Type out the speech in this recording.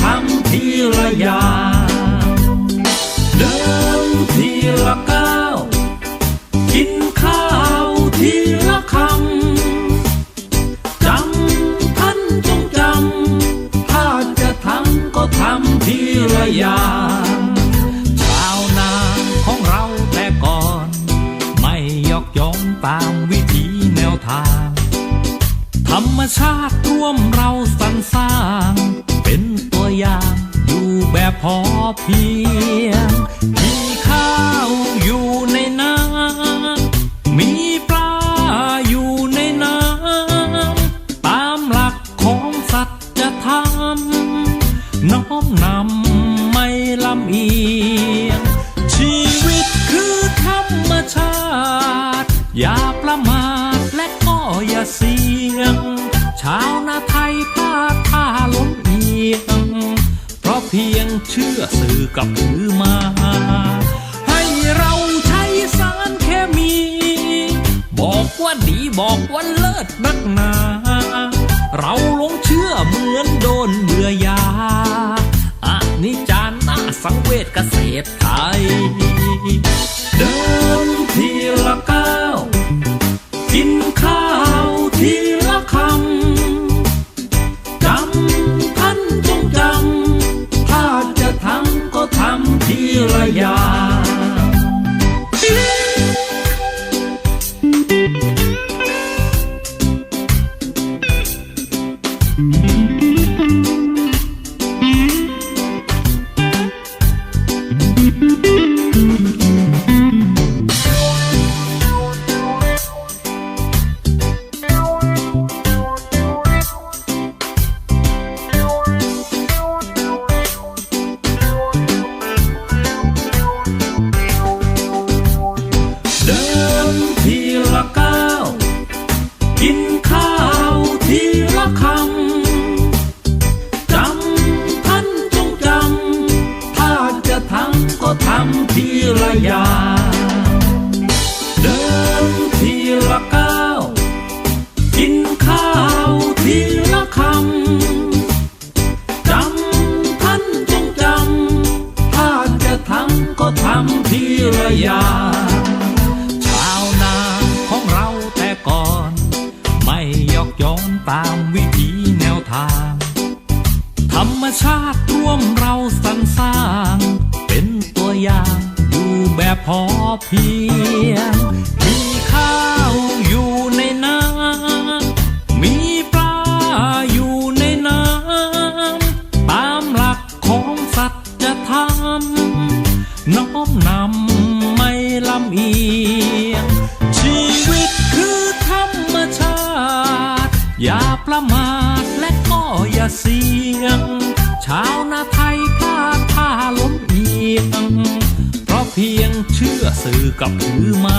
ทำทีละอย่างเดินทีละก้าวกินข้าวทีละคำจำท่านจงจำถ้าจะทำก็ทำทีละอย่างชาวนาของเราแต่ก่อน ไม่ยอกย้องตามวิธีแนวทาง ธรรมชาติร่วมเราสรรสร้าง พอเพียง มีข้าวอยู่ในน้ำมีปลาอยู่ในน้ำตามหลักของสัจธรรมน้อมนำไม่ลำเอียง ชีวิตคือธรรมชาติ อย่าประมาทและก็อย่าเสี่ยง ชาวนาไทยพลาดท่าล้มเอียง เพราะเพียง เชื่อสื่อกับถือมา ให้เราใช้สารเคมี บอกว่าดีบอกว่าเลิศนักหนา เราหลงเชื่อเหมือนโดนเบื่อยาอันนี้จานหน้าสังเวชเกษตร เละอย่างเดินทีละก้าวกินข้าวทีละคำจำท่านจงจำถ้าจะทำก็ทำทีละอย่างชาวนาของเราแต่ก่อน ไม่ยอกย้อนตามวิถีแนวทาง ธรรมชาติ พอเพียง มีข้าวอยู่ในน้ำ มีปลาอยู่ในน้ำ ตามหลักของสัจธรรม น้อมนำไม่ลำเอียง ชีวิตคือธรรมชาติ อย่าประมาทและก็อย่าเสี่ยง ชาวนาไทย เชื่อสื่อกับถือมา